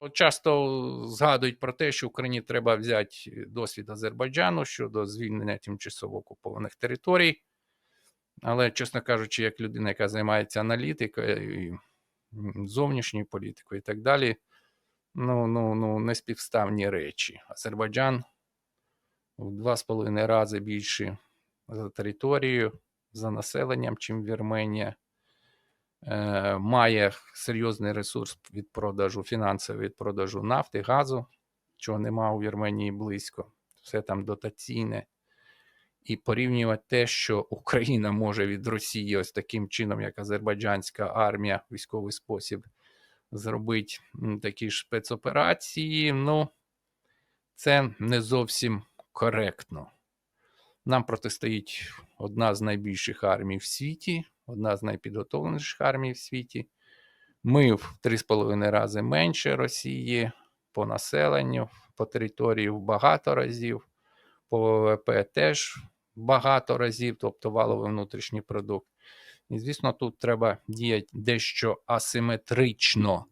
От часто згадують про те, що Україні треба взяти досвід Азербайджану щодо звільнення тимчасово окупованих територій. Але, чесно кажучи, як людина, яка займається аналітикою, і зовнішньою політикою і так далі, ну, ну, ну, неспівставні речі. Азербайджан в два з половиною рази більше за територією, за населенням, чим Вірменія. Е, має серйозний ресурс від продажу, фінансовий від продажу нафти, газу, чого нема у Вірменії близько. Все там дотаційне. І порівнювати те, що Україна може від Росії ось таким чином, як азербайджанська армія, військовий спосіб зробити такі ж спецоперації, ну, це не зовсім коректно. Нам протистоїть одна з найбільших армій в світі, одна з найпідготовленіших армій в світі. Ми в 3,5 рази менше Росії по населенню, по території в багато разів, по ВВП теж багато разів, тобто валовий внутрішній продукт. І, звісно, тут треба діяти дещо асиметрично